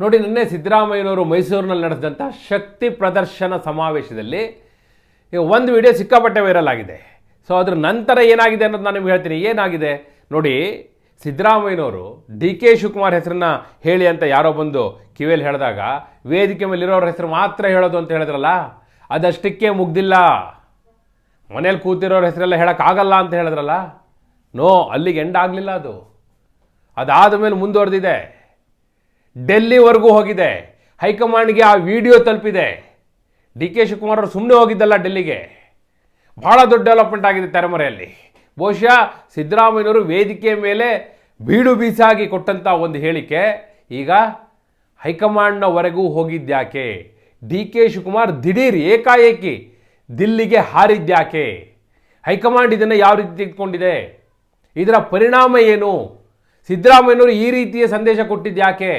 ನೋಡಿ, ನಿನ್ನೆ ಸಿದ್ದರಾಮಯ್ಯನವರು ಮೈಸೂರಿನಲ್ಲಿ ನಡೆದಂಥ ಶಕ್ತಿ ಪ್ರದರ್ಶನ ಸಮಾವೇಶದಲ್ಲಿ ಒಂದು ವಿಡಿಯೋ ಸಿಕ್ಕಾಪಟ್ಟೆ ವೈರಲ್ ಆಗಿದೆ. ಸೊ ಅದ್ರ ನಂತರ ಏನಾಗಿದೆ ಅನ್ನೋದು ನಾನು ನಿಮ್ಗೆ ಹೇಳ್ತೀನಿ. ಏನಾಗಿದೆ? ನೋಡಿ, ಸಿದ್ದರಾಮಯ್ಯನವರು ಡಿ ಕೆ ಶಿವಕುಮಾರ್ ಹೆಸರನ್ನ ಹೇಳಿ ಅಂತ ಯಾರೋ ಬಂದು ಕಿವಿಯಲ್ಲಿ ಹೇಳಿದಾಗ, ವೇದಿಕೆ ಮೇಲಿರೋರ ಹೆಸರು ಮಾತ್ರ ಹೇಳೋದು ಅಂತ ಹೇಳಿದ್ರಲ್ಲ? ಅದಷ್ಟಕ್ಕೆ ಮುಗ್ದಿಲ್ಲ. ಮನೇಲಿ ಕೂತಿರೋರ ಹೆಸರೆಲ್ಲ ಹೇಳೋಕ್ಕಾಗಲ್ಲ ಅಂತ ಹೇಳಿದ್ರಲ್ಲ? ನೋ, ಅಲ್ಲಿಗೆ ಎಂಡ್ ಆಗಲಿಲ್ಲ ಅದು. ಅದಾದ ಮೇಲೆ ಮುಂದುವರೆದಿದೆ. ಡೆಲ್ಲಿವರೆಗೂ ಹೋಗಿದೆ. ಹೈಕಮಾಂಡ್ಗೆ ಆ ವಿಡಿಯೋ ತಲುಪಿದೆ. ಡಿ ಕೆ ಶಿವಕುಮಾರ್ ಅವರು ಸುಮ್ಮನೆ ಹೋಗಿದ್ದಲ್ಲ ಡೆಲ್ಲಿಗೆ. ಭಾಳ ದೊಡ್ಡ ಡೆವಲಪ್ಮೆಂಟ್ ಆಗಿದೆ ತೆರೆಮರೆಯಲ್ಲಿ. ಬಹುಶಃ ಸಿದ್ದರಾಮಯ್ಯವರು ವೇದಿಕೆ ಮೇಲೆ ಬೀಡು ಬೀಸಾಗಿ ಕೊಟ್ಟಂಥ ಒಂದು ಹೇಳಿಕೆ. ಈಗ ಹೈಕಮಾಂಡ್ನವರೆಗೂ ಹೋಗಿದ್ಯಾಕೆ ಡಿ ಕೆ ಶಿವಕುಮಾರ್ ದಿಢೀರ್ ಏಕಾಏಕಿ ದಿಲ್ಲಿಗೆ ಹಾರಿದ್ಯಾಕೆ ಹೈಕಮಾಂಡ್ ಇದನ್ನು ಯಾವ ರೀತಿ ತೆಗೆದುಕೊಂಡಿದೆ? ಇದರ ಪರಿಣಾಮ ಏನು? ಸಿದ್ದರಾಮಯ್ಯನವರು ಈ ರೀತಿಯ ಸಂದೇಶ ಕೊಟ್ಟಿದ್ಯಾಕೆ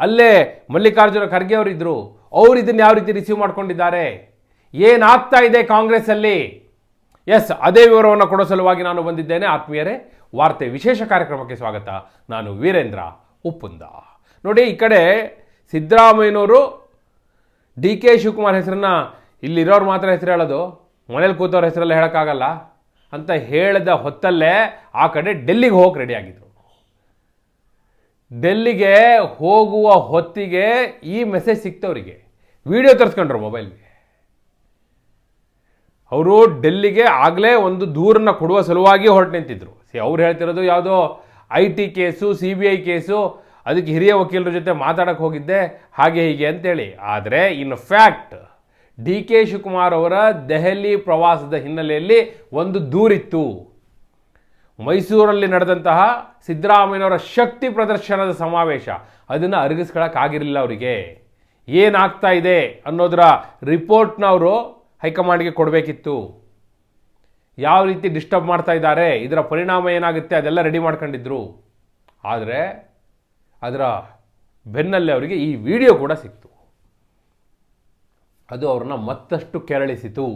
ಅಲ್ಲೇ ಮಲ್ಲಿಕಾರ್ಜುನ ಖರ್ಗೆ ಅವರಿದ್ದರು ಅವರು ಇದನ್ನು ಯಾವ ರೀತಿ ರಿಸೀವ್ ಮಾಡ್ಕೊಂಡಿದ್ದಾರೆ? ಏನಾಗ್ತಾ ಇದೆ ಕಾಂಗ್ರೆಸ್ಸಲ್ಲಿ? ಎಸ್ ಅದೇ ವಿವರವನ್ನು ಕೊಡೋ ಸಲುವಾಗಿ ನಾನು ಬಂದಿದ್ದೇನೆ. ಆತ್ಮೀಯರೇ, ವಾರ್ತೆ ವಿಶೇಷ ಕಾರ್ಯಕ್ರಮಕ್ಕೆ ಸ್ವಾಗತ. ನಾನು ವೀರೇಂದ್ರ ಉಪ್ಪುಂದ. ನೋಡಿ, ಈ ಕಡೆ ಸಿದ್ದರಾಮಯ್ಯನವರು ಡಿ ಕೆ ಶಿವಕುಮಾರ್ ಹೆಸರನ್ನ ಇಲ್ಲಿರೋರು ಮಾತ್ರ ಹೆಸರು ಹೇಳೋದು. ಮನೇಲಿ ಕೂತವ್ರ ಹೆಸರೆಲ್ಲ ಹೇಳೋಕ್ಕಾಗಲ್ಲ. ಅಂತ ಹೇಳಿದ ಹೊತ್ತಲ್ಲೇ ಆ ಕಡೆ ಡೆಲ್ಲಿಗೆ ಹೋಗಕ್ಕೆ ರೆಡಿ ಆಗಿದ್ರು. ಡೆಲ್ಲಿಗೆ ಹೋಗುವ ಹೊತ್ತಿಗೆ ಈ ಮೆಸೇಜ್ ಸಿಕ್ತವರಿಗೆ. ವಿಡಿಯೋ ತರಿಸ್ಕೊಂಡ್ರು ಮೊಬೈಲ್ಗೆ ಅವರು ಡೆಲ್ಲಿಗೆ ಆಗಲೇ ಒಂದು ದೂರನ್ನ ಕೊಡುವ ಸಲುವಾಗಿ ಹೊರಟು ನಿಂತಿದ್ರು. ಸಿ, ಅವ್ರು ಹೇಳ್ತಿರೋದು ಯಾವುದೋ I T case, C B I case, ಅದಕ್ಕೆ ಹಿರಿಯ ವಕೀಲರ ಜೊತೆ ಮಾತಾಡೋಕ್ಕೆ ಹೋಗಿದ್ದೆ, ಹಾಗೆ ಹೀಗೆ ಅಂತೇಳಿ. ಆದರೆ in fact D K Shivakumar ಅವರ ದೆಹಲಿ ಪ್ರವಾಸದ ಹಿನ್ನೆಲೆಯಲ್ಲಿ ಒಂದು ದೂರಿತ್ತು. ಮೈಸೂರಲ್ಲಿ ನಡೆದಂತಹ ಸಿದ್ದರಾಮಯ್ಯನವರ ಶಕ್ತಿ ಪ್ರದರ್ಶನದ ಸಮಾವೇಶ. ಅದನ್ನು ಅರಗಿಸ್ಕೊಳ್ಳೋಕ್ಕಾಗಿರಲಿಲ್ಲ ಅವರಿಗೆ. ಏನಾಗ್ತಾ ಇದೆ ಅನ್ನೋದರ ರಿಪೋರ್ಟ್ನ ಅವರು ಹೈಕಮಾಂಡ್ಗೆ ಕೊಡಬೇಕಿತ್ತು. ಯಾವ ರೀತಿ ಡಿಸ್ಟರ್ಬ್ ಮಾಡ್ತಾ ಇದ್ದಾರೆ, ಇದರ ಪರಿಣಾಮ ಏನಾಗುತ್ತೆ ಅದೆಲ್ಲ ರೆಡಿ ಮಾಡ್ಕೊಂಡಿದ್ರು. ಆದರೆ ಅದರ ಬೆನ್ನಲ್ಲೇ ಅವರಿಗೆ ಈ ವಿಡಿಯೋ ಕೂಡ ಸಿಕ್ತು. ಅದು ಅವ್ರನ್ನ ಮತ್ತಷ್ಟು ಕೆರಳಿಸಿತು.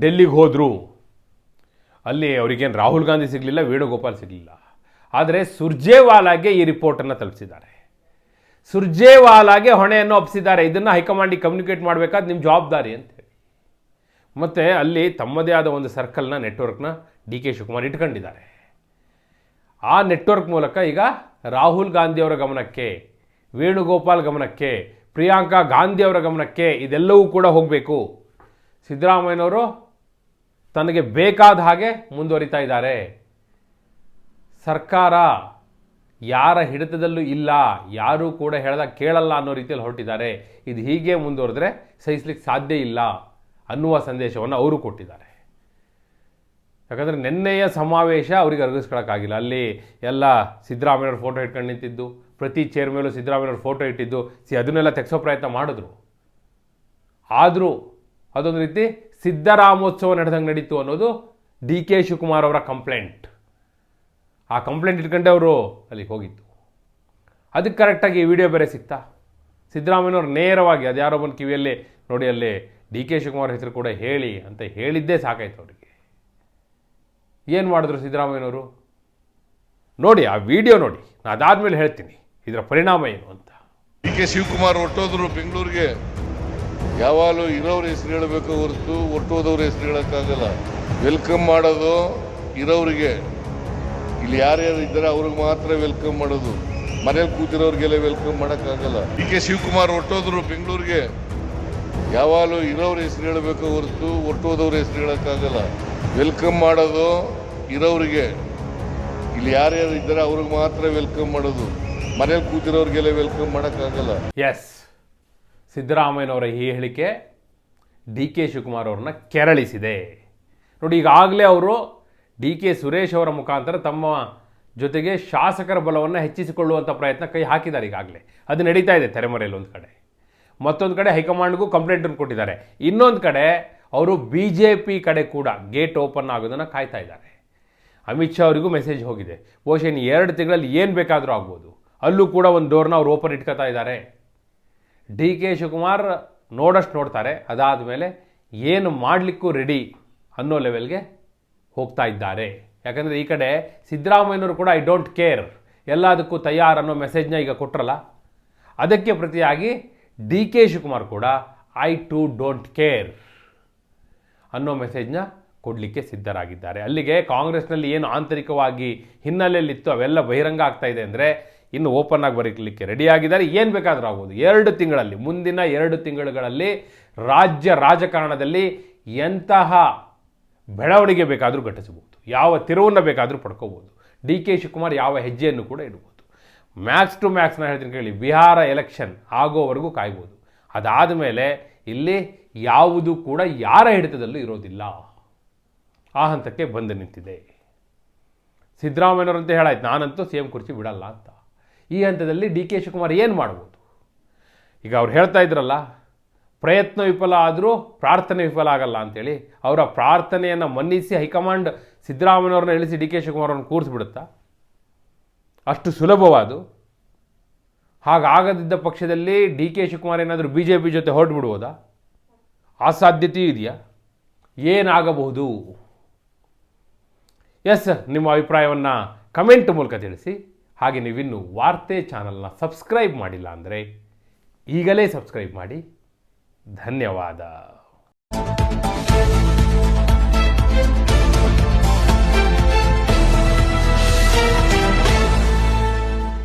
ಡೆಲ್ಲಿಗೆ ಹೋದರು. ಅಲ್ಲಿ ಅವರಿಗೇನು ರಾಹುಲ್ ಗಾಂಧಿ ಸಿಗಲಿಲ್ಲ, ವೇಣುಗೋಪಾಲ್ ಸಿಗಲಿಲ್ಲ. ಆದರೆ ಸುರ್ಜೇವಾಲಾಗೆ ಈ ರಿಪೋರ್ಟನ್ನು ತಲುಪಿಸಿದ್ದಾರೆ. ಸುರ್ಜೇವಾಲಾಗೆ ಹೊಣೆಯನ್ನು ಒಪ್ಪಿಸಿದ್ದಾರೆ ಇದನ್ನು ಹೈಕಮಾಂಡಿಗೆ ಕಮ್ಯುನಿಕೇಟ್ ಮಾಡಬೇಕಾದ ನಿಮ್ಮ ಜವಾಬ್ದಾರಿ ಅಂತ ಮತ್ತು ಅಲ್ಲಿ ತಮ್ಮದೇ ಆದ ಒಂದು ಸರ್ಕಲ್ನ ನೆಟ್ವರ್ಕ್ನ ಡಿ ಕೆ ಶಿವಕುಮಾರ್ ಇಟ್ಕೊಂಡಿದ್ದಾರೆ. ಆ ನೆಟ್ವರ್ಕ್ ಮೂಲಕ ಈಗ ರಾಹುಲ್ ಗಾಂಧಿಯವರ ಗಮನಕ್ಕೆ, ವೇಣುಗೋಪಾಲ್ ಗಮನಕ್ಕೆ, ಪ್ರಿಯಾಂಕಾ ಗಾಂಧಿಯವರ ಗಮನಕ್ಕೆ ಇದೆಲ್ಲವೂ ಕೂಡ ಹೋಗಬೇಕು. ಸಿದ್ದರಾಮಯ್ಯನವರು ತನಗೆ ಬೇಕಾದ ಹಾಗೆ ಮುಂದುವರಿತಾ ಇದ್ದಾರೆ. ಸರ್ಕಾರ ಯಾರ ಹಿಡಿತದಲ್ಲೂ ಇಲ್ಲ, ಯಾರೂ ಕೂಡ ಹೇಳ್ದಾಗ ಕೇಳಲ್ಲ ಅನ್ನೋ ರೀತಿಯಲ್ಲಿ ಹೊರಟಿದ್ದಾರೆ. ಇದು ಹೀಗೆ ಮುಂದುವರೆದ್ರೆ ಸಹಿಸ್ಲಿಕ್ಕೆ ಸಾಧ್ಯ ಇಲ್ಲ ಅನ್ನುವ ಸಂದೇಶವನ್ನು ಅವರು ಕೊಟ್ಟಿದ್ದಾರೆ. ಯಾಕಂದರೆ ನಿನ್ನೆಯ ಸಮಾವೇಶ ಅವರಿಗೆ ಅರಗಿಸ್ಕೊಳಕ್ಕಾಗಿಲ್ಲ. ಅಲ್ಲಿ ಎಲ್ಲ ಸಿದ್ದರಾಮಯ್ಯವ್ರ ಫೋಟೋ ಇಟ್ಕೊಂಡು ನಿಂತಿದ್ದು, ಪ್ರತಿ ಚೇರ್ ಮೇಲೂ ಸಿದ್ದರಾಮಯ್ಯವ್ರ ಫೋಟೋ ಇಟ್ಟಿದ್ದು, ಸಿ, ಅದನ್ನೆಲ್ಲ ತೆಗೆಸೋ ಪ್ರಯತ್ನ ಮಾಡಿದ್ರು. ಆದರೂ ಅದೊಂದು ರೀತಿ ಸಿದ್ದರಾಮೋತ್ಸವ ನಡೆದಂಗೆ ನಡೀತು ಅನ್ನೋದು ಡಿ ಕೆ ಶಿವಕುಮಾರ್ ಅವರ ಕಂಪ್ಲೇಂಟ್. ಆ ಕಂಪ್ಲೇಂಟ್ ಇಟ್ಕೊಂಡೆ ಅವರು ಅಲ್ಲಿಗೆ ಹೋಗಿತ್ತು ಅದಕ್ಕೆ ಕರೆಕ್ಟಾಗಿ ಈ ವಿಡಿಯೋ ಬೇರೆ ಸಿಗ್ತಾ ಸಿದ್ದರಾಮಯ್ಯನವ್ರು ನೇರವಾಗಿ ಅದು ಯಾರೋ ಬಂದು ಕಿವಿಯಲ್ಲಿ ನೋಡಿ ಅಲ್ಲಿ ಡಿ ಕೆ ಶಿವಕುಮಾರ್ ಹೆಸರು ಕೂಡ ಹೇಳಿ ಅಂತ ಹೇಳಿದ್ದೇ ಸಾಕಾಯ್ತು ಅವರಿಗೆ. ಏನು ಮಾಡಿದ್ರು ಸಿದ್ದರಾಮಯ್ಯನವರು? ನೋಡಿ, ಆ ವಿಡಿಯೋ ನೋಡಿ. ನಾನು ಅದಾದಮೇಲೆ ಹೇಳ್ತೀನಿ ಇದರ ಪರಿಣಾಮ ಏನು ಅಂತ. ಡಿ ಕೆ ಶಿವಕುಮಾರ್ ಹೊಟ್ಟೋದ್ರು ಬೆಂಗಳೂರಿಗೆ. ಯಾವಾಗಲೂ ಇರೋರ ಹೆಸರು ಹೇಳಬೇಕು ಹೊರತು ಹೊರಟೋದವ್ರ ಹೆಸರು ಹೇಳೋಕ್ಕಾಗಲ್ಲ. ವೆಲ್ಕಮ್ ಮಾಡೋದು ಇರೋರಿಗೆ ಇಲ್ಲಿ ಯಾರ್ಯಾರು ಇದ್ದಾರೆ ಅವ್ರಿಗೆ ಮಾತ್ರ ವೆಲ್ಕಮ್ ಮಾಡೋದು. ಮನೇಲಿ ಕೂತಿರೋರಿಗೆಲ್ಲ ವೆಲ್ಕಮ್ ಮಾಡೋಕ್ಕಾಗಲ್ಲ. ಡಿ ಕೆ ಶಿವಕುಮಾರ್ ಒಟ್ಟೋದ್ರು ಬೆಂಗಳೂರಿಗೆ. ಯಾವಾಗಲೂ ಇರೋರ ಹೆಸರು ಹೇಳಬೇಕು ಹೊರತು ಹೊರಟೋದವ್ರ ಹೆಸರು ಹೇಳೋಕ್ಕಾಗಲ್ಲ. ವೆಲ್ಕಮ್ ಮಾಡೋದು ಇರೋರಿಗೆ ಇಲ್ಲಿ ಯಾರ್ಯಾರು ಇದ್ದಾರೆ ಅವ್ರಿಗೆ ಮಾತ್ರ ವೆಲ್ಕಮ್ ಮಾಡೋದು. ಮನೇಲಿ ಕೂತಿರೋರಿಗೆಲ್ಲ ವೆಲ್ಕಮ್ ಮಾಡೋಕ್ಕಾಗಲ್ಲ. ಎಸ್ ಸಿದ್ದರಾಮಯ್ಯನವರ ಈ ಹೇಳಿಕೆ ಡಿ ಕೆ ಶಿವಕುಮಾರ್ ಅವ್ರನ್ನ ಕೆರಳಿಸಿದೆ. ನೋಡಿ, ಈಗಾಗಲೇ ಅವರು ಡಿ ಕೆ ಸುರೇಶ್ ಅವರ ಮುಖಾಂತರ ತಮ್ಮ ಜೊತೆಗೆ ಶಾಸಕರ ಬಲವನ್ನು ಹೆಚ್ಚಿಸಿಕೊಳ್ಳುವಂಥ ಪ್ರಯತ್ನ ಕೈ ಹಾಕಿದ್ದಾರೆ ಈಗಾಗಲೇ. ಅದು ನಡೀತಾ ಇದೆ ತೆರೆಮರೆಯಲ್ಲಿ ಒಂದು ಕಡೆ. ಮತ್ತೊಂದು ಕಡೆ ಹೈಕಮಾಂಡ್ಗೂ ಕಂಪ್ಲೇಂಟನ್ನು ಕೊಟ್ಟಿದ್ದಾರೆ. ಇನ್ನೊಂದು ಕಡೆ ಅವರು ಬಿ ಜೆ ಪಿ ಕಡೆ ಕೂಡ ಗೇಟ್ ಓಪನ್ ಆಗೋದನ್ನು ಕಾಯ್ತಾ ಇದ್ದಾರೆ. ಅಮಿತ್ ಶಾ ಅವರಿಗೂ ಮೆಸೇಜ್ ಹೋಗಿದೆ. ಬಹುಶಃ ಇನ್ನು ಎರಡು ತಿಂಗಳಲ್ಲಿ ಏನು ಬೇಕಾದರೂ ಆಗ್ಬೋದು. ಅಲ್ಲೂ ಕೂಡ ಒಂದು ಡೋರ್ನ ಅವ್ರು ಓಪನ್ ಇಟ್ಕೋತಾ ಇದ್ದಾರೆ. ಡಿ ಕೆ ಶಿವಕುಮಾರ್ ನೋಡಷ್ಟು ನೋಡ್ತಾರೆ. ಅದಾದ ಮೇಲೆ ಏನು ಮಾಡಲಿಕ್ಕೂ ರೆಡಿ ಅನ್ನೋ ಲೆವೆಲ್ಗೆ ಹೋಗ್ತಾ ಇದ್ದಾರೆ. ಯಾಕಂದರೆ ಈ ಕಡೆ ಸಿದ್ದರಾಮಯ್ಯನವರು ಕೂಡ ಐ ಡೋಂಟ್ ಕೇರ್ ಎಲ್ಲದಕ್ಕೂ ತಯಾರು ಅನ್ನೋ ಮೆಸೇಜ್ನ ಈಗ ಕೊಟ್ರಲ್ಲ. ಅದಕ್ಕೆ ಪ್ರತಿಯಾಗಿ ಡಿ ಕೆ ಶಿವಕುಮಾರ್ ಕೂಡ ಐ ಟು ಡೋಂಟ್ ಕೇರ್ ಅನ್ನೋ ಮೆಸೇಜ್ನ ಕೊಡಲಿಕ್ಕೆ ಸಿದ್ಧರಾಗಿದ್ದಾರೆ. ಅಲ್ಲಿಗೆ ಕಾಂಗ್ರೆಸ್ನಲ್ಲಿ ಏನು ಆಂತರಿಕವಾಗಿ ಹಿನ್ನೆಲೆಯಲ್ಲಿತ್ತು, ಅವೆಲ್ಲ ಬಹಿರಂಗ ಆಗ್ತಾ ಇದೆ ಅಂದರೆ ಇನ್ನು ಓಪನ್ ಆಗಿ ಬರೀಲಿಕ್ಕೆ ರೆಡಿ ಆಗಿದ್ದಾರೆ. ಏನು ಬೇಕಾದರೂ ಆಗ್ಬೋದು. ಎರಡು ತಿಂಗಳಲ್ಲಿ, ಮುಂದಿನ ಎರಡು ತಿಂಗಳುಗಳಲ್ಲಿ ರಾಜ್ಯ ರಾಜಕಾರಣದಲ್ಲಿ ಎಂತಹ ಬೆಳವಣಿಗೆ ಬೇಕಾದರೂ ಘಟಿಸಬಹುದು. ಯಾವ ತಿರುವನ್ನು ಬೇಕಾದರೂ ಪಡ್ಕೋಬೋದು ಡಿ ಕೆ ಶಿವಕುಮಾರ್ ಯಾವ ಹೆಜ್ಜೆಯನ್ನು ಕೂಡ ಇಡ್ಬೋದು. ಮ್ಯಾಕ್ಸ್ ಟು ಮ್ಯಾಕ್ಸ್ ನಾನು ಹೇಳ್ತೀನಿ ಕೇಳಿ, ಬಿಹಾರ ಎಲೆಕ್ಷನ್ ಆಗೋವರೆಗೂ ಕಾಯ್ಬೋದು. ಅದಾದ ಮೇಲೆ ಇಲ್ಲಿ ಯಾವುದು ಕೂಡ ಯಾರ ಹಿಡಿತದಲ್ಲೂ ಇರೋದಿಲ್ಲ. ಆ ಹಂತಕ್ಕೆ ಬಂದು ನಿಂತಿದೆ. ಸಿದ್ದರಾಮಯ್ಯನವರಂತೆ ಹೇಳಾಯ್ತು, ನಾನಂತೂ ಸಿ ಎಂ ಕುರ್ಚಿ ಬಿಡಲ್ಲ ಅಂತ. ಈ ಹಂತದಲ್ಲಿ ಡಿ ಕೆ ಶಿವಕುಮಾರ್ ಏನು ಮಾಡ್ಬೋದು? ಈಗ ಅವ್ರು ಹೇಳ್ತಾ ಇದ್ರಲ್ಲ, ಪ್ರಯತ್ನ ವಿಫಲ ಆದರೂ ಪ್ರಾರ್ಥನೆ ವಿಫಲ ಆಗಲ್ಲ ಅಂಥೇಳಿ ಅವರ ಪ್ರಾರ್ಥನೆಯನ್ನು ಮನ್ನಿಸಿ ಹೈಕಮಾಂಡ್ ಸಿದ್ದರಾಮಯ್ಯವ್ರನ್ನ ಇಳಿಸಿ ಡಿ ಕೆ ಶಿವಕುಮಾರವ್ರನ್ನ ಕೂರಿಸ್ಬಿಡುತ್ತಾ? ಅಷ್ಟು ಸುಲಭವಾದು? ಹಾಗಾಗದಿದ್ದ ಪಕ್ಷದಲ್ಲಿ ಡಿ ಕೆ ಶಿವಕುಮಾರ್ ಏನಾದರೂ ಬಿ ಜೆ ಪಿ ಜೊತೆ ಹೊರಟ್ಬಿಡ್ಬೋದಾ ಆ ಸಾಧ್ಯತೆಯೂ ಇದೆಯಾ? ಏನಾಗಬಹುದು? ಎಸ್ ನಿಮ್ಮ ಅಭಿಪ್ರಾಯವನ್ನು ಕಮೆಂಟ್ ಮೂಲಕ ತಿಳಿಸಿ. ಹಾಗೆ ನೀವಿನ್ನು ವಾರ್ತೆ ಚಾನಲ್ನ ಸಬ್ಸ್ಕ್ರೈಬ್ ಮಾಡಿಲ್ಲ ಅಂದರೆ ಈಗಲೇ ಸಬ್ಸ್ಕ್ರೈಬ್ ಮಾಡಿ. ಧನ್ಯವಾದ.